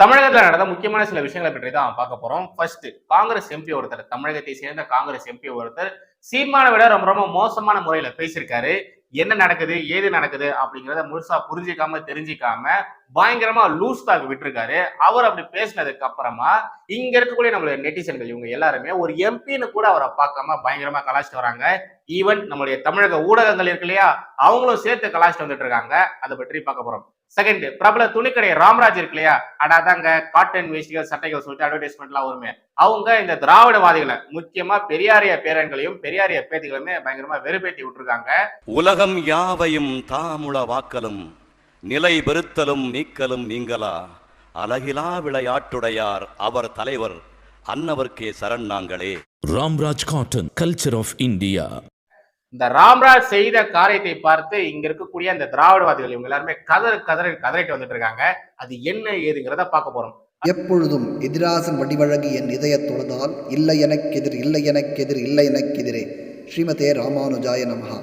தமிழகத்தில் நடந்த முக்கியமான சில விஷயங்களை பற்றி தான் பார்க்க போறோம். ஃபர்ஸ்ட் காங்கிரஸ் எம்பி ஒருத்தர் தமிழகத்தை சேர்ந்த காங்கிரஸ் எம்பி ஒருத்தர் சீமானை விட ரொம்ப ரொம்ப மோசமான முறையில பேசியிருக்காரு. என்ன நடக்குது ஏது நடக்குது அப்படிங்கிறத முழுசா புரிஞ்சிக்காம தெரிஞ்சிக்காம பயங்கரமா லூஸ் டாக் விட்டுருக்காரு. அவர் அப்படி பேசினதுக்கு அப்புறமா இங்க இருக்கக்கூடிய நம்மளுடைய நெட்டிசன்கள் இவங்க எல்லாருமே ஒரு எம்பின்னு கூட அவரை பார்க்காம பயங்கரமா கலாச்சிட்டு வராங்க. ஈவன் நம்மளுடைய தமிழக ஊடகங்கள் இருக்கு இல்லையா அவங்களும் சேர்த்து கலாச்சிட்டு வந்துட்டு இருக்காங்க. அதை பற்றி பார்க்க போறோம். செகண்ட் பிரபல துணிக்கடை ராம்ராஜ் இருக்கு இல்லையா? அடாதாங்க காட்டன் வேஷ்டிகள் சட்டைகள் சொல்லிட்டு அட்வர்டைஸ்மெண்ட்லாம் வருமே. அவங்க இந்த திராவிடவாதிகளை முக்கியமா பெரியாரிய பேரன்களையும் பெரியாரிய பேத்திகளுமே பயங்கரமா வெறுப்பேத்தி விட்டுருக்காங்க. உலகம் யாவையும் தாமுள வாக்கலும் நிலை பெருத்தலும் நீக்கலும் நீங்களா? அழகிலா விளையாட்டுடையார் அவர் தலைவர் அன்னவர்க்கே சரண் நாங்களே. Ramraj Cotton, Culture of India. இந்த ராம்ராஜ் செய்த காரியத்தை பார்த்து இங்க இருக்கக்கூடிய அந்த திராவிடவாதிகள் இவங்க எல்லாருமே கதறு கதறி கதறிட்டு வந்துட்டு இருக்காங்க. அது என்ன ஏதுங்கிறத பார்க்க போறோம். எப்பொழுதும் எதிராசன் வடிவழகு என் இதயத் தொழுதால் இல்லை எனக்கெதிர் இல்லை எனக்கெதிர் இல்லை எனக்கெதிரே. ஸ்ரீமதே ராமானுஜாய நமஹா.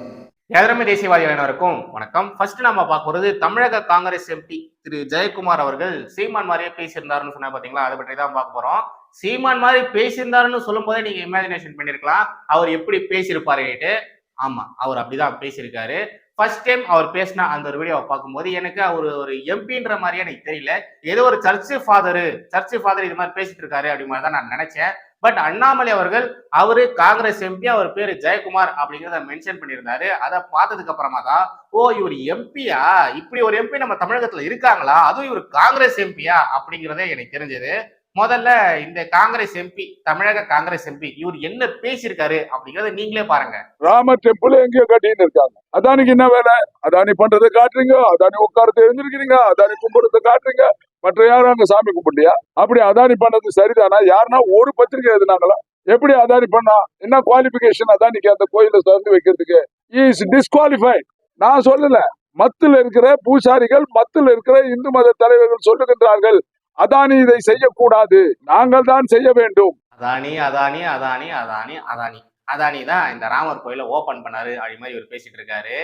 எதிரமை தேசியவாதிகள் அனைவருக்கும் வணக்கம். ஃபர்ஸ்ட் நம்ம பார்க்க போறது தமிழக காங்கிரஸ் எம்பி திரு ஜெயக்குமார் அவர்கள் சீமான் மாதிரியே பேசியிருந்தாருன்னு சொன்னா பாத்தீங்களா? அதை பற்றி தான் பார்க்க போறோம். சீமான் மாதிரி பேசியிருந்தாருன்னு சொல்லும் போதே நீங்க இமேஜினேஷன் பண்ணிருக்கலாம். அவர் எப்படி பேசியிருப்பாருட்டு ஆமா அவர் அப்படிதான் பேசியிருக்காரு. ஃபர்ஸ்ட் டைம் அவர் பேசின அந்த ஒரு வீடியோவை பார்க்கும்போது எனக்கு அவர் ஒரு எம்பின்ற மாதிரியே எனக்கு தெரியல. ஏதோ ஒரு சர்ச்சு ஃபாதரு சர்ச்சு ஃபாதர் இது மாதிரி பேசிட்டு இருக்காரு அப்படி மாதிரி தான் நான் நினைச்சேன். பட் அண்ணாமலை அவர்கள் அவரு காங்கிரஸ் எம்பி அவர் பேரு ஜெயக்குமார் அப்படிங்கிறத மென்ஷன் பண்ணியிருந்தாரு. அதை பார்த்ததுக்கு அப்புறமா தான் ஓ இவர் எம்பியா இப்படி ஒரு எம்பி நம்ம தமிழகத்துல இருக்காங்களா? அதுவும் இவர் காங்கிரஸ் எம்பியா அப்படிங்கிறதே எனக்கு தெரிஞ்சது. முதல்ல இந்த காங்கிரஸ் எம்பி தமிழக காங்கிரஸ் எம்பி இவர் என்ன பேசியிருக்காரு அப்படிங்கறத நீங்களே பாருங்க. ராமர் டெம்பிள் எங்கேயோ கட்டின்னு இருக்காங்க. அதானிக்கு என்ன வேலை? அதானி பண்றதை காட்டுறீங்க. அதானி உட்காரத்தை எழுந்திருக்கிறீங்க. அதானி கும்பிடுறதை காட்டுறீங்க. மற்ற யாரும் அங்க சாமி கும்பிடலையா? அப்படி அதானி பண்ணது சரிதானா? யாருன்னா ஒரு பத்திரிக்கை எழுதினாங்களா? எப்படி அதானி பண்ணா? என்ன குவாலிபிகேஷன் அதானிக்கு அந்த கோயில திறந்து வைக்கிறதுக்கு? இஸ் டிஸ்குவாலிஃபைட் நான் சொல்லல. மத்தில் இருக்கிற பூசாரிகள் மத்தில் இருக்கிற இந்து மத தலைவர்கள் சொல்லுகின்றார்கள். அதானி இதை செய்யக்கூடாது. நாங்கள் தான் செய்ய வேண்டும். அதானி அதானி அதானி அதானி அதானி. அதானி தான் இந்த ராமர் கோயிலை ஓபன் பண்ணாரு அப்படி மாதிரி இவர் பேசிட்டு இருக்காரு.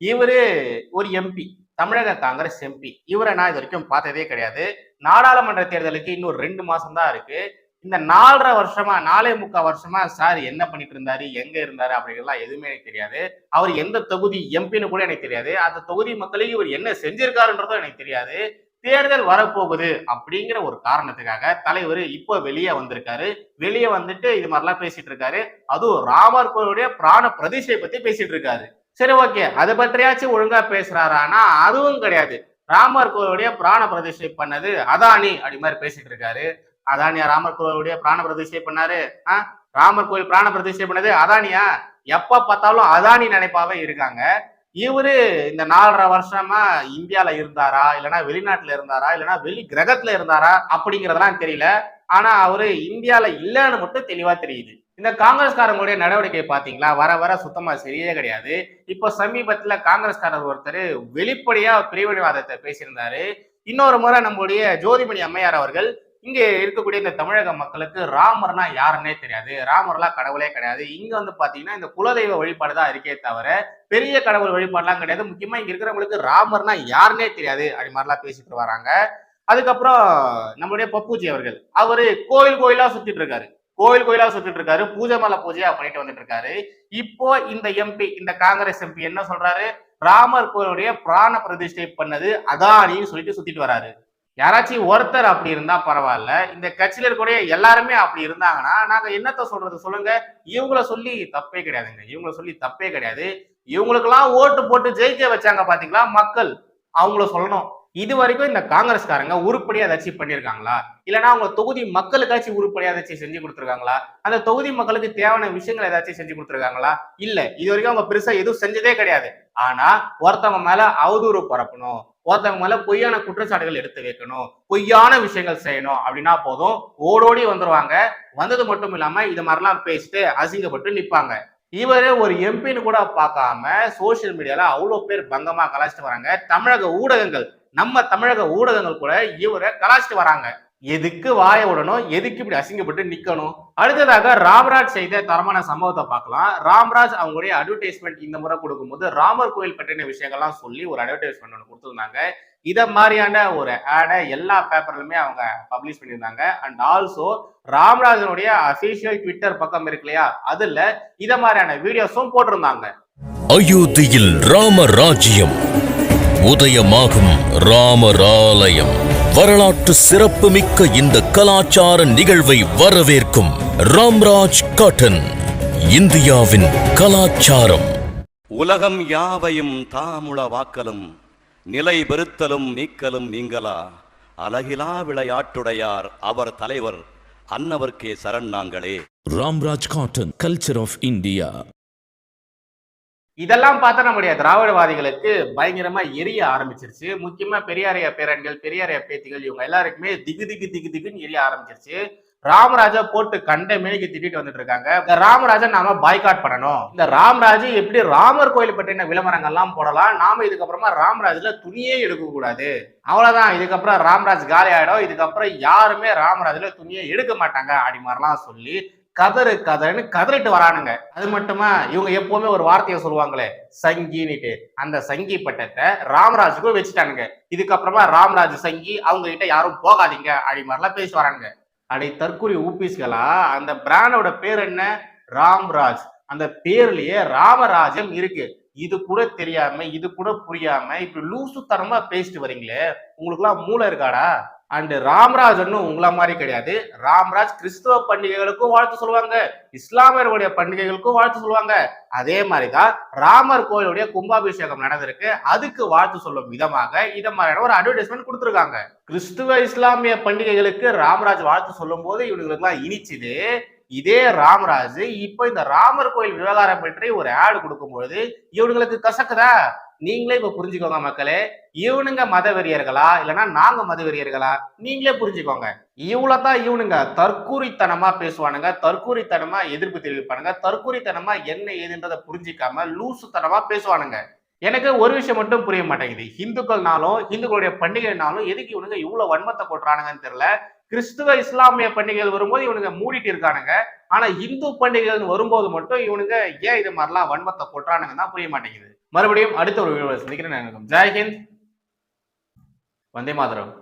இவரு ஒரு எம்பி தமிழக காங்கிரஸ் எம்பி இவரை நான் இது வரைக்கும் பார்த்ததே கிடையாது. நாடாளுமன்ற தேர்தலுக்கு இன்னும் ரெண்டு மாசம் தான் இருக்கு. இந்த நாலரை வருஷமா நாலே முக்கால் வருஷமா சார் என்ன பண்ணிட்டு இருந்தாரு எங்க இருந்தாரு அப்படிங்கிறதுலாம் எதுவுமே எனக்கு தெரியாது. அவர் எந்த தொகுதி எம்பின்னு கூட எனக்கு தெரியாது. அந்த தொகுதி மக்களுக்கு இவர் என்ன செஞ்சிருக்காருன்றதும் எனக்கு தெரியாது. தேர்தல் வரப்போகுது அப்படிங்கிற ஒரு காரணத்துக்காக தலைவர் இப்போ வெளியே வந்திருக்காரு. வெளியே வந்துட்டு இது மாதிரிலாம் பேசிட்டு இருக்காரு. அதுவும் ராமர் கோயிலுடைய பிராண பிரதிஷ்டை பத்தி பேசிட்டு இருக்காரு. சரி ஓகே. அதை பற்றியாச்சும் ஒழுங்கா பேசுறாரானா அதுவும் கிடையாது. ராமர் கோயிலுடைய பிராண பிரதிஷ்டை பண்ணது அதானி அப்படி மாதிரி பேசிட்டு இருக்காரு. அதானியா ராமர் கோயிலுடைய பிராண பிரதிஷ்டை பண்ணாரு? ஆ? ராமர் கோயில் பிராண பிரதிஷ்டை பண்ணது அதானியா? எப்ப பார்த்தாலும் அதானி நினைப்பாவே இருக்காங்க. இவரு இந்த நாலரை வருஷமா இந்தியால இருந்தாரா? இல்லைன்னா வெளிநாட்டுல இருந்தாரா? இல்லைன்னா வெளி கிரகத்துல இருந்தாரா? அப்படிங்கறதெல்லாம் தெரியல. ஆனா அவரு இந்தியால இல்லைன்னு மட்டும் தெளிவா தெரியுது. இந்த காங்கிரஸ்காரங்களுடைய நடவடிக்கை பாத்தீங்களா வர வர சுத்தமா சரியே கிடையாது. இப்போ சமீபத்துல காங்கிரஸ்காரர் ஒருத்தர் வெளிப்படையா பிரிவினைவாதத்தை பேசியிருந்தாரு. இன்னொரு முறை நம்மளுடைய ஜோதிமணி அம்மையார் அவர்கள் இங்க இருக்கக்கூடிய இந்த தமிழக மக்களுக்கு ராமர்னா யாருன்னே தெரியாது. ராமர்லாம் கடவுளே கிடையாது. இங்க வந்து பாத்தீங்கன்னா இந்த குலதெய்வ வழிபாடு தான் இருக்கே தவிர பெரிய கடவுள் வழிபாடுலாம் கிடையாது. முக்கியமா இங்க இருக்கிறவங்களுக்கு ராமர்னா யாருன்னே தெரியாது அப்படி மாதிரிலாம் பேசிட்டு வராங்க. அதுக்கப்புறம் நம்மளுடைய பப்புஜி அவர்கள். அவரு கோயில் கோயிலா சுத்திட்டு இருக்காரு. கோயில் கோயிலா சுத்திட்டு இருக்காரு. பூஜை மலை பூஜையா பண்ணிட்டு வந்துட்டு இருக்காரு. இப்போ இந்த எம்பி இந்த காங்கிரஸ் எம்பி என்ன சொல்றாரு? ராமர் கோயிலுடைய பிராண பிரதிஷ்டை பண்ணது அதானின்னு சொல்லிட்டு சுத்திட்டு வராரு. யாராச்சும் ஒருத்தர் அப்படி இருந்தா பரவாயில்ல. இந்த கட்சியில இருக்கக்கூடிய எல்லாருமே அப்படி இருந்தாங்கன்னா நாங்க என்னத்த சொல்றது? சொல்லுங்க. இவங்கள சொல்லி தப்பே கிடையாதுங்க. இவங்கள சொல்லி தப்பே கிடையாது. இவங்களுக்கெல்லாம் ஓட்டு போட்டு ஜெயிக்க வச்சாங்க பாத்தீங்களா? மக்கள். அவங்கள சொல்லணும். இது வரைக்கும் இந்த காங்கிரஸ்காரங்க உருப்படியா ஏதாச்சும் பண்ணியிருக்காங்களா இல்லைன்னா அவங்க தொகுதி மக்களுக்காச்சும் உருப்படியா ஏதாச்சும் செஞ்சு கொடுத்துருக்காங்களா? அந்த தொகுதி மக்களுக்கு தேவையான விஷயங்கள் ஏதாச்சும் செஞ்சு கொடுத்துருக்காங்களா? இல்ல. இது வரைக்கும் அவங்க பெருசா எதுவும் செஞ்சதே கிடையாது. ஆனா ஒருத்தவங்க மேல அவதூறு பரப்பணும். ஒருத்தவங்க மேல பொய்யான குற்றச்சாட்டுகள் எடுத்து வைக்கணும். பொய்யான விஷயங்கள் செய்யணும். அப்படின்னா போதும். ஓடோடி வந்துருவாங்க. வந்தது மட்டும் இல்லாம இது மாதிரிலாம் பேசிட்டு அசிங்கப்பட்டு நிற்பாங்க இவரே ஒரு எம்பின்னு கூட பார்க்காம சோசியல் மீடியால அவ்வளோ பேர் பங்கமா கலாச்சிட்டு வராங்க. தமிழக ஊடகங்கள் நம்ம தமிழக ஊடகங்கள் கூட இவரை கலாச்சிட்டு வராங்க. எதுக்கு வாய விடணும் எதுக்கு இப்படி அசிங்கப்பட்டு நிக்கணும்? அடுத்ததாக ராம்ராஜ் செய்த தரமான சம்பவத்தை பார்க்கலாம். ராம்ராஜ் அவங்களுடைய அட்வர்டைஸ்மெண்ட் இந்த முறை கொடுக்கும்போது ராமர் கோயில் பற்றின விஷயங்கள்லாம் சொல்லி ஒரு அட்வர்டைஸ்மெண்ட் ஒன்று கொடுத்துருந்தாங்க. இதை மாதிரியான ஒரு ஆடை எல்லா பேப்பர்லுமே அவங்க பப்ளிஷ் பண்ணியிருந்தாங்க. அண்ட் ஆல்சோ ராம்ராஜனுடைய அபிஷியல் ட்விட்டர் பக்கம் இருக்கு இல்லையா? அதுல இதை மாதிரியான வீடியோஸும் போட்டிருந்தாங்க. அயோத்தியில் ராம ராஜ்யம் உதயமாகும் ராமராலயம். வரலாற்று சிறப்புமிக்க இந்த கலாச்சார நிகழ்வை வரவேற்கும் ராம்ராஜ் காட்டன் இந்தியாவின் கலாச்சாரம். உலகம் யாவையும் தாமுள வாக்கலும் நிலை பெறுத்தலும் நீக்கலும் நீங்களா? அலகிலா விளையாட்டுடையார் அவர் தலைவர் அன்னவர்க்கே சரண் நாங்களே. Ramraj Cotton, Culture of India. இதெல்லாம் பார்த்தா நம்முடைய திராவிடவாதிகளுக்கு பயங்கரமா எரிய ஆரம்பிச்சிருச்சு. முக்கியமா பெரியாரைய பேரன்கள் பெரியாரைய பேத்திகள் இவங்க எல்லாருக்குமே திகு திகு திகு திகுன்னு எரிய ஆரம்பிச்சிருச்சு. ராமராஜா போட்டு கண்ட மேனிக்கு திட்டிட்டு வந்துட்டு இருக்காங்க. இந்த ராமராஜா நாம பாய்காட் பண்ணணும். இந்த ராமராஜ் எப்படி ராமர் கோயில் பற்றின விளம்பரங்கள்லாம் போடலாம்? நாம இதுக்கப்புறமா ராமராஜ்ல துணியே எடுக்க கூடாது. அவ்வளவுதான். இதுக்கப்புறம் ராமராஜ் காலி ஆயிடும். இதுக்கப்புறம் யாருமே ராமராஜ்ல துணியே எடுக்க மாட்டாங்க. அப்படி மாதிரிலாம் சொல்லி கதறு கதறுன்னு கதறிட்டு வரானுங்க. அது மட்டுமா? இவங்க எப்பவுமே ஒரு வார்த்தையை சொல்லுவாங்களே சங்கின்னுட்டு. அந்த சங்கி பட்டத்தை ராமராஜுக்கும் வச்சுட்டானுங்க. இதுக்கப்புறமா ராமராஜ் சங்கி அவங்க கிட்ட யாரும் போகாதீங்க அப்படி மாதிரிலாம் பேசி வரானுங்க. அப்படி தற்கொலை ஊபிஸ்களா? அந்த பிராண்டோட பேர் என்ன? ராம்ராஜ். அந்த பேர்லயே ராமராஜம் இருக்கு. இது கூட தெரியாம இது கூட புரியாம இப்படி லூசுத்தனமா பேசிட்டு வரீங்களே. உங்களுக்கு எல்லாம் மூளை இருக்காடா? அண்ட் ராம்ராஜ் ஒன்றும் உங்கள மாதிரி கிடையாது. ராம்ராஜ் கிறிஸ்துவ பண்டிகைகளுக்கும் வாழ்த்து சொல்லுவாங்க. இஸ்லாமியர்களுடைய பண்டிகைகளுக்கும் வாழ்த்து சொல்லுவாங்க. அதே மாதிரி தான் ராமர் கோயிலுடைய கும்பாபிஷேகம் நடந்திருக்கு. அதுக்கு வாழ்த்து சொல்லும் விதமாக இத மாதிரியான ஒரு அட்வர்டைஸ்மெண்ட் கொடுத்துருக்காங்க. கிறிஸ்துவ இஸ்லாமிய பண்டிகைகளுக்கு ராமராஜ் வாழ்த்து சொல்லும் போது இவங்களுக்குலாம் இனிச்சுது. இதே ராமராஜ் இப்போ இந்த ராமர் கோயில் விவகாரம் பற்றி ஒரு ஆடு கொடுக்கும்பொழுது இவனுங்களுக்கு கசக்குதா? நீங்களே இப்ப புரிஞ்சுக்கோங்க மக்களே. இவனுங்க மதவெறியர்களா? இல்லைன்னா நாங்க மதவெறியர்களா? நீங்களே புரிஞ்சுக்கோங்க. இவ்வளவுதான் இவனுங்க. தற்கூரித்தனமா பேசுவானுங்க. தற்கூரித்தனமா எதிர்ப்பு தெரிவிப்பானுங்க. தற்கூரித்தனமா என்ன ஏதுன்றதை புரிஞ்சிக்காம லூசுத்தனமா பேசுவானுங்க. எனக்கு ஒரு விஷயம் மட்டும் புரிய மாட்டேங்குது. இந்துக்கள்னாலும் இந்துக்களுடைய பண்டிகைனாலும் எதுக்கு இவனுங்க இவ்வளவு வன்மத்தை கொட்டுறானுங்கன்னு தெரியல. கிறிஸ்துவ இஸ்லாமிய பண்டிகைகள் வரும்போது இவனுங்க மூடிட்டு இருக்கானுங்க. ஆனா இந்து பண்டிகைகள்னு வரும்போது மட்டும் இவனுங்க ஏன் இது மாதிரிலாம் வன்மத்தை கொட்டுறானுங்க தான் புரிய மாட்டேங்குது. மறுபடியும் அடுத்த ஒரு வீடியோவில் சந்திக்கிறேன். ஜெய்ஹிந்த் வந்தே மாதரம்.